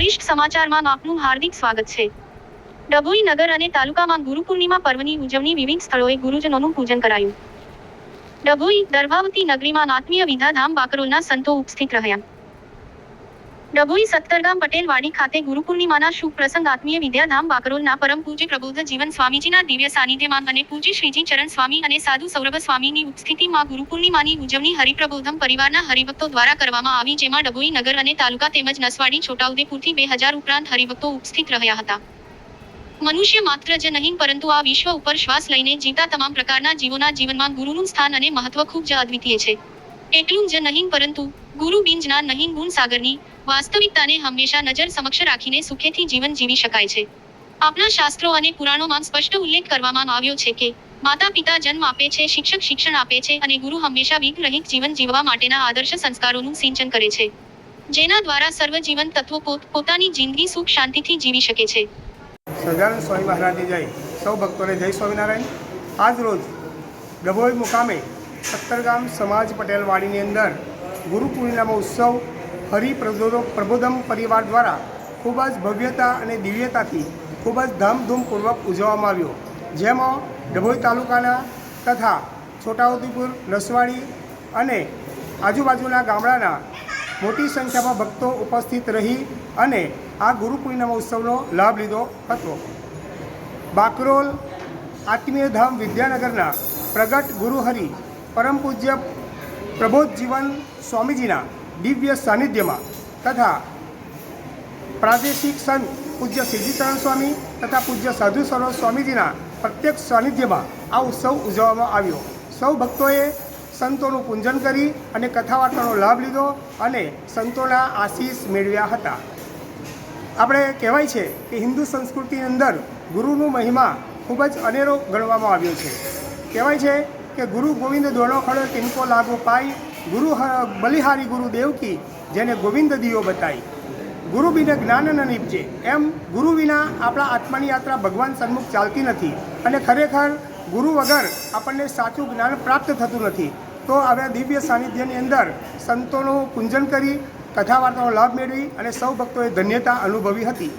વિશિષ્ટ સમાચારમાં આપનું હાર્દિક સ્વાગત છે. ડભોઈ નગર અને તાલુકામાં ગુરુ પૂર્ણિમા પર્વની ઉજવણી વિવિધ સ્થળોએ ગુરુજનોનું પૂજન કરાયું. ડભોઈ દર્ભાવતી નગરીમાં આત્મીય વિધાધામ બાકરોલના સંતો ઉપસ્થિત રહ્યા. ડભોઈ સત્તરગામ પટેલવાડી ખાતે ગુરુ પૂર્ણિમાના શુભ પ્રસંગ આત્મીય વિદ્યાધામ બાકરોલના પરમ પૂજ્ય પ્રબુદ્ધ જીવન સ્વામીજીના દિવ્ય સાનિધ્યમાં અને પૂજ્ય શ્રીજી ચરણ સ્વામી અને સાધુ સૌરભ સ્વામીની ઉપસ્થિતિમાં ગુરુ પૂર્ણિમાની ઉજવણી હરિપ્રબોધમ પરિવારના હરિભક્તો દ્વારા કરવામાં આવી, જેમાં ડભોઈ નગર અને તાલુકા તેમજ નસવાડી, છોટાઉદેપુરથી બે હજાર ઉપરાંત હરિભક્તો ઉપસ્થિત રહ્યા હતા. મનુષ્ય માત્ર જ નહીં, પરંતુ આ વિશ્વ ઉપર શ્વાસ લઈને જીવતા તમામ પ્રકારના જીવોના જીવનમાં ગુરુનું સ્થાન અને મહત્વ ખૂબ જ અદ્વિતીય છે. એટલું જ નહીં, પરંતુ ગુરુ બીજના નહીં ગુણ સાગરની વાસ્તવિકતાને હંમેશા નજર સમક્ષ રાખીને સુખેથી જીવન જીવી શકાય છે. આપણા શાસ્ત્રો અને પુરાણોમાં સ્પષ્ટ ઉલ્લેખ કરવામાં આવ્યો છે કે માતા પિતા જન્મ આપે છે, શિક્ષક શિક્ષણ આપે છે અને ગુરુ હંમેશા વિઘ્ન રહિત જીવન જીવવા માટેના આદર્શ સંસ્કારોનું સિંચન કરે છે. જેના દ્વારા સર્વ જીવન તત્વો પોત, પોતાની જિંદગી સુખ શાંતિથી જીવી શકે છે. સજાનંદ સ્વામી મહારાજની જય. સૌ ભક્તોને જય સ્વામિનારાયણ. આજ રોજ ડભોઈ મુકામે સત્તરગામ સમાજ પટેલવાડીની અંદર ગુરુ પૂર્ણિમાનો ઉત્સવ હરિપ્રબોધો પ્રબોધમ પરિવાર દ્વારા ખૂબ જ ભવ્યતા અને દિવ્યતાથી ખૂબ જ ધામધૂમપૂર્વક ઉજવવામાં આવ્યો. જેમાં ડભોઈ તાલુકાના તથા છોટાઉદેપુર નસવાડી અને આજુબાજુના ગામડાના મોટી સંખ્યામાં ભક્તો ઉપસ્થિત રહી અને આ ગુરુ પૂર્ણિમા ઉત્સવનો લાભ લીધો હતો. બાકરોલ આત્મીય ધામ વિદ્યાનગરના પ્રગટ ગુરુહરિ પરમ પૂજ્ય પ્રબોધ જીવન સ્વામીજીના દિવ્ય સાનિધ્યમાં તથા પ્રાદેશિક સંત પૂજ્ય સિદ્ધિચરણ સ્વામી તથા પૂજ્ય સાધુ સરોજ સ્વામીજીના પ્રત્યક્ષ સાનિધ્યમાં આ ઉત્સવ ઉજવવામાં આવ્યો. સૌ ભક્તોએ સંતોનું પૂજન કરી અને કથા વાર્તાનો લાભ લીધો અને સંતોના આશીષ મેળવ્યા હતા. આપણે કહેવાય છે કે હિન્દુ સંસ્કૃતિની અંદર ગુરુનું મહિમા ખૂબ જ અનેરો ગણવામાં આવ્યો છે. કહેવાય છે કે ગુરુ ગોવિંદ દોડો ખડો કિનકો લાગુ પાઈ, ગુરુ બલિહારી ગુરુ દેવકી, જેને ગોવિંદ દિયો બતાઈ. ગુરુ વિના જ્ઞાન ન નીપજે. એમ ગુરુ વિના આપણા આત્માની યાત્રા ભગવાન સન્મુખ ચાલતી નથી. અને ખરેખર ગુરુ વગર આપણને સાચું જ્ઞાન પ્રાપ્ત થતું નથી. તો હવે દિવ્ય સાનિધ્યની અંદર સંતોનું પૂંજન કરી કથા વાર્તાનો લાભ મેળવી અને સૌ ભક્તોએ ધન્યતા અનુભવી હતી.